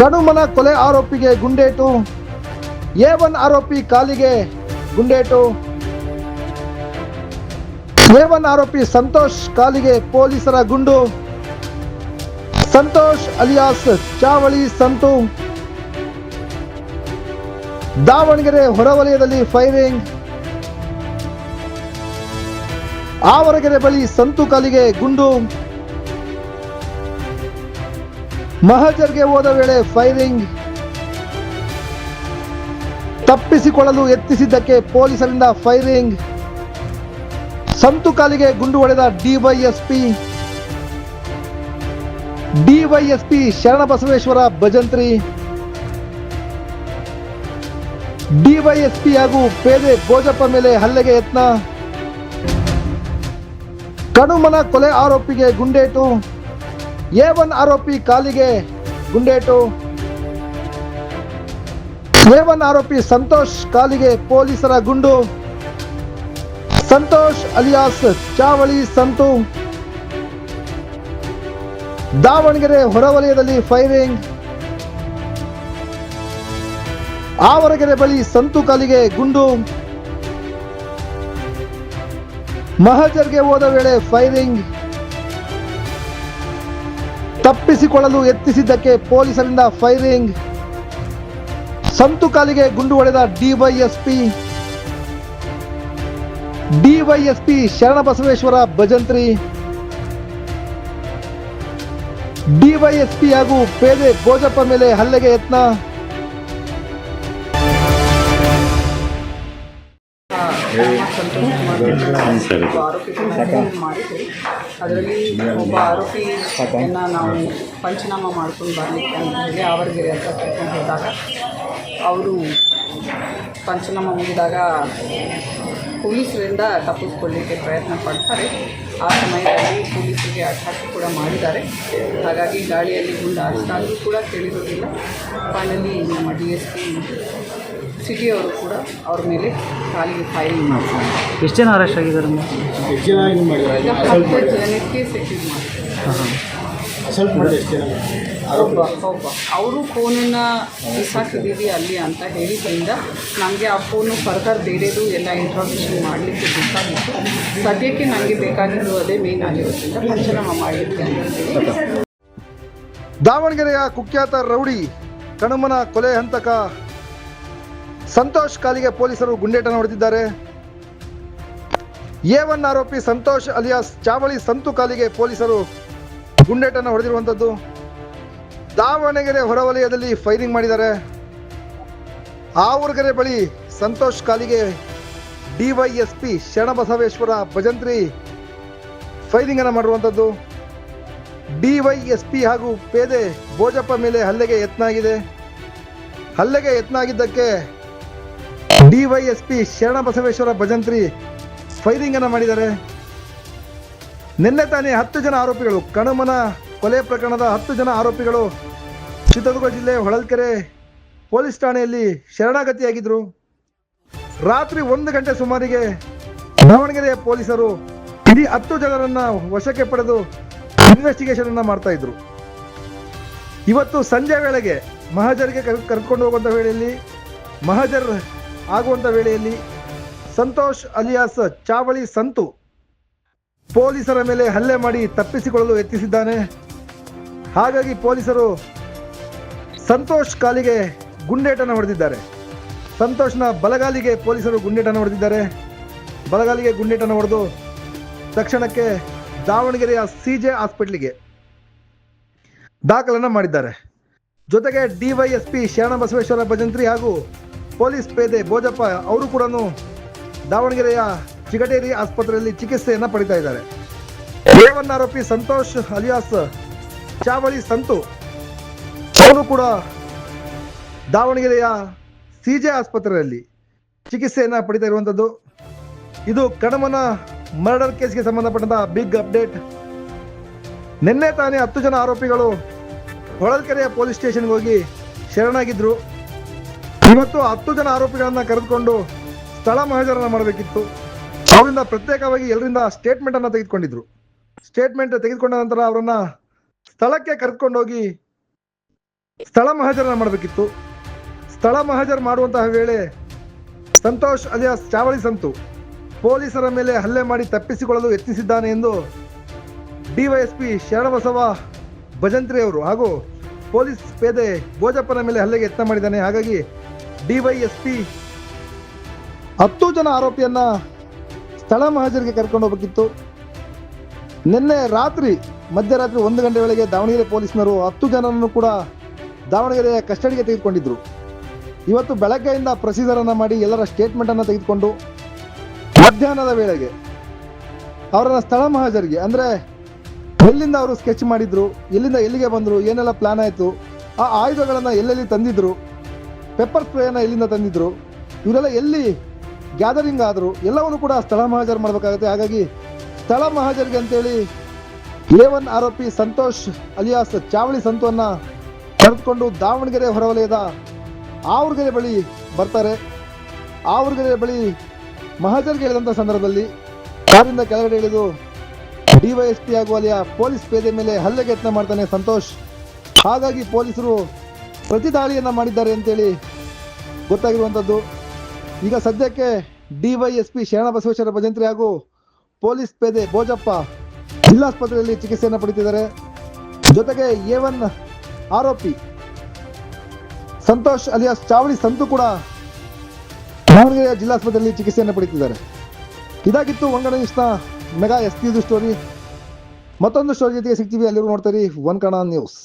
ಕಡುಮನ ಕೊಲೆ ಆರೋಪಿಗೆ ಗುಂಡೇಟು. A one ಆರೋಪಿ ಕಾಲಿಗೆ ಗುಂಡೇಟು. ಎ ಒನ್ ಆರೋಪಿ ಸಂತೋಷ್ ಕಾಲಿಗೆ ಪೊಲೀಸರ ಗುಂಡು. ಸಂತೋಷ್ ಅಲಿಯಾಸ್ ಚಾವಳಿ ಸಂತು. ದಾವಣಗೆರೆ ಹೊರವಲಯದಲ್ಲಿ ಫೈರಿಂಗ್. ಆವರಗೆರೆ ಬಳಿ ಸಂತು ಕಾಲಿಗೆ ಗುಂಡು. ಮಹಜರ್ಗೆ ಹೋದ ವೇಳೆ ಫೈರಿಂಗ್ ತಪ್ಪಿಸಿಕೊಳ್ಳಲು ಯತ್ನಿಸಿದ್ದಕ್ಕೆ ಪೊಲೀಸರಿಂದ ಫೈರಿಂಗ್ ಸಂತು ಕಾಲಿಗೆ ಗುಂಡು ಹೊಡೆದ DySP DySP Sharanabasaveshwara Bhajantri, DySP ಹಾಗೂ ಪೇದೆ ಭೋಜಪ್ಪ ಮೇಲೆ ಹಲ್ಲೆಗೆ ಯತ್ನ. ಕಣುಮನ ಕೊಲೆ ಆರೋಪಿಗೆ ಗುಂಡೇಟು. ಎ ಒನ್ ಆರೋಪಿ ಕಾಲಿಗೆ ಗುಂಡೇಟು. ಎ ಒನ್ ಆರೋಪಿ ಸಂತೋಷ್ ಕಾಲಿಗೆ ಪೊಲೀಸರ ಗುಂಡು. ಸಂತೋಷ್ ಅಲಿಯಾಸ್ ಚಾವಳಿ ಸಂತು. ದಾವಣಗೆರೆ ಹೊರವಲಯದಲ್ಲಿ ಫೈರಿಂಗ್. ಆವರಗೆರೆ ಬಳಿ ಸಂತು ಕಾಲಿಗೆ ಗುಂಡು. ಮಹಜರ್ಗೆ ಹೋದ ವೇಳೆ ಫೈರಿಂಗ್. ತಪ್ಪಿಸಿಕೊಳ್ಳಲು ಯತ್ನಿಸಿದ್ದಕ್ಕೆ ಪೊಲೀಸರಿಂದ ಫೈರಿಂಗ್. ಸಂತು ಕಾಲಿಗೆ ಗುಂಡು ಹೊಡೆದ DySP. DySP Sharanabasaveshwara Bhajantri. DySP ಹಾಗೂ ಪೇದೆ ಭೋಜಪ್ಪ ಮೇಲೆ ಹಲ್ಲೆಗೆ ಯತ್ನ. ಅದರಲ್ಲಿ ಒಬ್ಬ ಆರೋಪಿಯನ್ನ ನಾವು ಪಂಚನಾಮ ಮಾಡ್ಕೊಂಡು ಬರಲಿಕ್ಕೆ ಅಂತ ಹೇಳಿ ಆವರಗೆರೆ ಅಂತ ಕರ್ಕೊಂಡು ಹೋದಾಗ ಅವರು ಪಂಚನಾಮ ಮುಗಿದಾಗ ಪೊಲೀಸರಿಂದ ತಪ್ಪಿಸ್ಕೊಳ್ಳಿಕ್ಕೆ ಪ್ರಯತ್ನ ಪಡ್ತಾರೆ. ಆ ಸಮಯದಲ್ಲಿ ಪೊಲೀಸರಿಗೆ ಅಟ್ಯಾಕ್ ಕೂಡ ಮಾಡಿದ್ದಾರೆ. ಹಾಗಾಗಿ ಗಾಳಿಯಲ್ಲಿ ಗುಂಡು ಅಷ್ಟಾದರೂ ಕೂಡ ಕೇಳಿರೋದಿಲ್ಲ. ಫೈನಲಿ ನಮ್ಮ ಡಿ ಎಸ್ ಪಿ ಸಿಟಿಯವರು ಕೂಡ ಅವ್ರ ಮೇಲೆ ಕಾಲಿಗೆ ಫೈರಿಂಗ್ ಮಾಡ್ತಾರೆ. ಎಷ್ಟು ಜನ ಅರೆಸ್ಟ್ ಆಗಿದ್ದಾರೆ? ಈಗ ಹತ್ತು ಜನಕ್ಕೆ ಸೆಟ್ಟಿಂಗ್ ಮಾಡ್ತಾರೆ. ಒಬ್ಬ ಒಬ್ಬ. ಅವರು ಫೋನನ್ನು ಬಿಸಾಕಿದ್ದೀವಿ ಅಲ್ಲಿ ಅಂತ ಹೇಳಿದ್ರಿಂದ ನನಗೆ ಆ ಫೋನು ಫರ್ದರ್ ಬೇರೆದು ಎಲ್ಲ ಇಂಟ್ರಾಕ್ಷನ್ ಮಾಡಲಿಕ್ಕೆ ಬೇಕಾಗಿತ್ತು. ಸದ್ಯಕ್ಕೆ ನನಗೆ ಬೇಕಾಗಿದ್ದು ಅದೇ ಮೇನ್ ಆಗಿರೋದ್ರಿಂದ ಪಂಚನಾಮ ಮಾಡಲಿಕ್ಕೆ ಅಂತ ಹೇಳಿ ದಾವಣಗೆರೆಯ ಕುಖ್ಯಾತ ರೌಡಿ ಕಣಮನ ಕೊಲೆ ಹಂತಕ ಸಂತೋಷ್ ಕಾಲಿಗೆ ಪೊಲೀಸರು ಗುಂಡೇಟ ಹೊಡೆದಿದ್ದಾರೆ. ಎ ಒನ್ ಆರೋಪಿ ಸಂತೋಷ್ ಅಲಿಯಾಸ್ ಚಾವಳಿ ಸಂತು ಕಾಲಿಗೆ ಪೊಲೀಸರು ಗುಂಡೇಟನ್ನು ಹೊಡೆದಿರುವಂಥದ್ದು. ದಾವಣಗೆರೆ ಹೊರವಲಯದಲ್ಲಿ ಫೈರಿಂಗ್ ಮಾಡಿದ್ದಾರೆ. ಆವೂರ್ಗೆರೆ ಬಳಿ ಸಂತೋಷ್ ಕಾಲಿಗೆ ಡಿವೈಎಸ್ಪಿ ಶರಣಬಸವೇಶ್ವರ ಭಜಂತ್ರಿ ಫೈರಿಂಗ್ ಅನ್ನು ಮಾಡಿರುವಂಥದ್ದು. ಡಿವೈಎಸ್ಪಿ ಹಾಗೂ ಪೇದೆ ಭೋಜಪ್ಪ ಮೇಲೆ ಹಲ್ಲೆಗೆ ಯತ್ನ ಆಗಿದೆ. ಹಲ್ಲೆಗೆ ಯತ್ನ ಆಗಿದ್ದಕ್ಕೆ ಡಿವೈಎಸ್ಪಿ ಶರಣಬಸವೇಶ್ವರ ಭಜಂತ್ರಿ ಫೈರಿಂಗ್ ಅನ್ನು ಮಾಡಿದ್ದಾರೆ. ನಿನ್ನೆ ತಾನೇ ಹತ್ತು ಜನ ಆರೋಪಿಗಳು, ಕಣಮನ ಕೊಲೆ ಪ್ರಕರಣದ ಹತ್ತು ಜನ ಆರೋಪಿಗಳು ಚಿತ್ರದುರ್ಗ ಜಿಲ್ಲೆ ಹೊಳಲ್ಕೆರೆ ಪೊಲೀಸ್ ಠಾಣೆಯಲ್ಲಿ ಶರಣಾಗತಿಯಾಗಿದ್ದರು. ರಾತ್ರಿ ಒಂದು ಗಂಟೆ ಸುಮಾರಿಗೆ ದಾವಣಗೆರೆ ಪೊಲೀಸರು ಇಡೀ ಹತ್ತು ಜನರನ್ನ ವಶಕ್ಕೆ ಪಡೆದು ಇನ್ವೆಸ್ಟಿಗೇಷನ್ ಅನ್ನ ಮಾಡ್ತಾ ಇದ್ರು. ಇವತ್ತು ಸಂಜೆ ವೇಳೆಗೆ ಮಹಜರ್ಗೆ ಕರ್- ಕರ್ಕೊಂಡು ಹೋಗುವಂತ ವೇಳೆಯಲ್ಲಿ ಮಹಜರ್ ಆಗುವಂಥ ವೇಳೆಯಲ್ಲಿ ಸಂತೋಷ್ ಅಲಿಯಾಸ್ ಚಾವಳಿ ಸಂತು ಪೊಲೀಸರ ಮೇಲೆ ಹಲ್ಲೆ ಮಾಡಿ ತಪ್ಪಿಸಿಕೊಳ್ಳಲು ಯತ್ನಿಸಿದ್ದಾನೆ. ಹಾಗಾಗಿ ಪೊಲೀಸರು ಸಂತೋಷ್ ಕಾಲಿಗೆ ಗುಂಡೇಟನ್ನು ಹೊಡೆದಿದ್ದಾರೆ. ಸಂತೋಷ್ನ ಬಲಗಾಲಿಗೆ ಪೊಲೀಸರು ಗುಂಡೇಟನ್ನು ಹೊಡೆದಿದ್ದಾರೆ. ಬಲಗಾಲಿಗೆ ಗುಂಡೇಟನ್ನು ಹೊಡೆದು ತಕ್ಷಣಕ್ಕೆ ದಾವಣಗೆರೆಯ ಸಿ ಜೆ ಹಾಸ್ಪಿಟ್ಲಿಗೆ ದಾಖಲನ್ನು ಮಾಡಿದ್ದಾರೆ. ಜೊತೆಗೆ ಡಿವೈಎಸ್ಪಿ ಶರಣಬಸವೇಶ್ವರ ಭಜಂತ್ರಿ ಹಾಗೂ ಪೊಲೀಸ್ ಪೇದೆ ಭೋಜಪ್ಪ ಅವರು ಕೂಡ ದಾವಣಗೆರೆಯ ಚಿಗಟೇರಿ ಆಸ್ಪತ್ರೆಯಲ್ಲಿ ಚಿಕಿತ್ಸೆಯನ್ನು ಪಡಿತಾ ಇದ್ದಾರೆ. ಆರೋಪಿ ಸಂತೋಷ್ ಅಲಿಯಾಸ್ ಚಾವಳಿ ಸಂತು ಅವರು ಕೂಡ ದಾವಣಗೆರೆಯ ಸಿಜೆ ಆಸ್ಪತ್ರೆಯಲ್ಲಿ ಚಿಕಿತ್ಸೆಯನ್ನು ಪಡಿತಾ ಇರುವಂಥದ್ದು ಇದು ಕಡಮನ ಮರ್ಡರ್ ಕೇಸ್ಗೆ ಸಂಬಂಧಪಟ್ಟಂತಹ ಬಿಗ್ ಅಪ್ಡೇಟ್. ನಿನ್ನೆ ತಾನೇ ಹತ್ತು ಜನ ಆರೋಪಿಗಳು ಹೊಳಲ್ಕೆರೆಯ ಪೊಲೀಸ್ ಸ್ಟೇಷನ್ಗೆ ಹೋಗಿ ಶರಣಾಗಿದ್ರು. ಇವತ್ತು ಹತ್ತು ಜನ ಆರೋಪಿಗಳನ್ನ ಕರೆದುಕೊಂಡು ಸ್ಥಳ ಮಹಜರನ್ನ ಮಾಡಬೇಕಿತ್ತು. ಅವರಿಂದ ಪ್ರತ್ಯೇಕವಾಗಿ ಎಲ್ಲರಿಂದ ಸ್ಟೇಟ್ಮೆಂಟ್ ಅನ್ನ ತೆಗೆದುಕೊಂಡಿದ್ರು. ಸ್ಟೇಟ್ಮೆಂಟ್ ತೆಗೆದುಕೊಂಡ ನಂತರ ಅವರನ್ನ ಸ್ಥಳಕ್ಕೆ ಕರೆದುಕೊಂಡೋಗಿ ಸ್ಥಳ ಮಹಜರನ ಮಾಡಬೇಕಿತ್ತು. ಸ್ಥಳ ಮಹಾಜರ್ ಮಾಡುವಂತಹ ವೇಳೆ ಸಂತೋಷ್ ಅಲಿಯಾಸ್ ಚಾವಳಿ ಸಂತು ಪೊಲೀಸರ ಮೇಲೆ ಹಲ್ಲೆ ಮಾಡಿ ತಪ್ಪಿಸಿಕೊಳ್ಳಲು ಯತ್ನಿಸಿದ್ದಾನೆ ಎಂದು ಡಿವೈಎಸ್ಪಿ ಶರಣಬಸವ ಭಜಂತ್ರಿ ಅವರು ಹಾಗೂ ಪೊಲೀಸ್ ಪೇದೆ ಭೋಜಪ್ಪನ ಮೇಲೆ ಹಲ್ಲೆಗೆ ಯತ್ನ ಮಾಡಿದ್ದಾನೆ. ಹಾಗಾಗಿ ಡಿವೈಎಸ್ಪಿ ಹತ್ತು ಜನ ಆರೋಪಿಯನ್ನ ಸ್ಥಳ ಮಹಾಜರಿಗೆ ಕರ್ಕೊಂಡು ಹೋಗಬೇಕಿತ್ತು. ನಿನ್ನೆ ರಾತ್ರಿ, ಮಧ್ಯರಾತ್ರಿ ಒಂದು ಗಂಟೆ ವೇಳೆಗೆ ದಾವಣಗೆರೆ ಪೊಲೀಸರು ಹತ್ತು ಜನರನ್ನು ಕೂಡ ದಾವಣಗೆರೆಯ ಕಸ್ಟಡಿಗೆ ತೆಗೆದುಕೊಂಡಿದ್ರು. ಇವತ್ತು ಬೆಳಗ್ಗೆಯಿಂದ ಪ್ರೊಸೀಜರ್ ಅನ್ನ ಮಾಡಿ ಎಲ್ಲರ ಸ್ಟೇಟ್ಮೆಂಟ್ ಅನ್ನ ತೆಗೆದುಕೊಂಡು ಮಧ್ಯಾಹ್ನದ ವೇಳೆಗೆ ಅವರನ್ನ ಸ್ಥಳ ಮಹಾಜರಿಗೆ, ಅಂದ್ರೆ ಎಲ್ಲಿಂದ ಅವರು ಸ್ಕೆಚ್ ಮಾಡಿದ್ರು, ಎಲ್ಲಿಂದ ಎಲ್ಲಿಗೆ ಬಂದ್ರು, ಏನೆಲ್ಲ ಪ್ಲಾನ್ ಆಯ್ತು, ಆ ಆಯುಧಗಳನ್ನ ಎಲ್ಲೆಲ್ಲಿ ತಂದಿದ್ರು ಪೆಪ್ಪರ್ ಸ್ಪ್ರೇಯನ್ನು ಎಲ್ಲಿಂದ ತಂದಿದ್ರು. ಇವರೆಲ್ಲ ಎಲ್ಲಿ ಗ್ಯಾದರಿಂಗ್ ಆದರು, ಎಲ್ಲವನ್ನು ಕೂಡ ಸ್ಥಳ ಮಹಾಜರ್ ಮಾಡಬೇಕಾಗುತ್ತೆ. ಹಾಗಾಗಿ ಸ್ಥಳ ಮಹಾಜರಿಗೆ ಅಂತೇಳಿ ಲೇವನ್ ಆರೋಪಿ ಸಂತೋಷ್ ಅಲಿಯಾಸ್ ಚಾವಳಿ ಸಂತುವನ್ನ ಕರೆದುಕೊಂಡು ದಾವಣಗೆರೆ ಹೊರವಲಯದ ಆವರ್ಗೆರೆ ಬಳಿ ಬರ್ತಾರೆ. ಆವರ್ಗೆರೆ ಬಳಿ ಮಹಾಜರ್ಗೆ ಹೇಳಿದಂಥ ಸಂದರ್ಭದಲ್ಲಿ ಕಾರಿಂದ ಕೆಳಗಡೆ ಇಳಿದು ಡಿವೈಎಸ್ಪಿ ಹಾಗೂ ಅಲ್ಲಿಯ ಪೊಲೀಸ್ ಪೇದೆ ಮೇಲೆ ಹಲ್ಲೆಗೆ ಯತ್ನ ಮಾಡ್ತಾನೆ ಸಂತೋಷ್. ಹಾಗಾಗಿ ಪೊಲೀಸರು ಪ್ರತಿ ದಾಳಿಯನ್ನು ಮಾಡಿದ್ದಾರೆ ಅಂತೇಳಿ ಗೊತ್ತಾಗಿರುವಂಥದ್ದು. ಈಗ ಸದ್ಯಕ್ಕೆ ಡಿವೈಎಸ್ಪಿ ಶರಣಬಸವೇಶ್ವರ ಭಜಂತ್ರಿ ಹಾಗೂ ಪೊಲೀಸ್ ಪೇದೆ ಭೋಜಪ್ಪ ಜಿಲ್ಲಾಸ್ಪತ್ರೆಯಲ್ಲಿ ಚಿಕಿತ್ಸೆಯನ್ನು ಪಡೀತಿದ್ದಾರೆ. ಜೊತೆಗೆ ಎ ಒನ್ ಆರೋಪಿ ಸಂತೋಷ್ ಅಲಿಯಾಸ್ ಚಾವಳಿ ಸಂತು ಕೂಡ ದಾವಣಗೆರೆಯ ಜಿಲ್ಲಾಸ್ಪತ್ರೆಯಲ್ಲಿ ಚಿಕಿತ್ಸೆಯನ್ನು ಪಡೀತಿದ್ದಾರೆ. ಇದಾಗಿತ್ತು ನ್ಯೂಸ್ನ ಮೆಗಾ ಎಸ್ ಪಿ ಸ್ಟೋರಿ. ಮತ್ತೊಂದು ಸ್ಟೋರಿ ಜೊತೆಗೆ ಸಿಗ್ತೀವಿ. ಅಲ್ಲಿಗೂ ನೋಡ್ತೀರಿ ಒನ್ ಕನ್ನಡ ನ್ಯೂಸ್.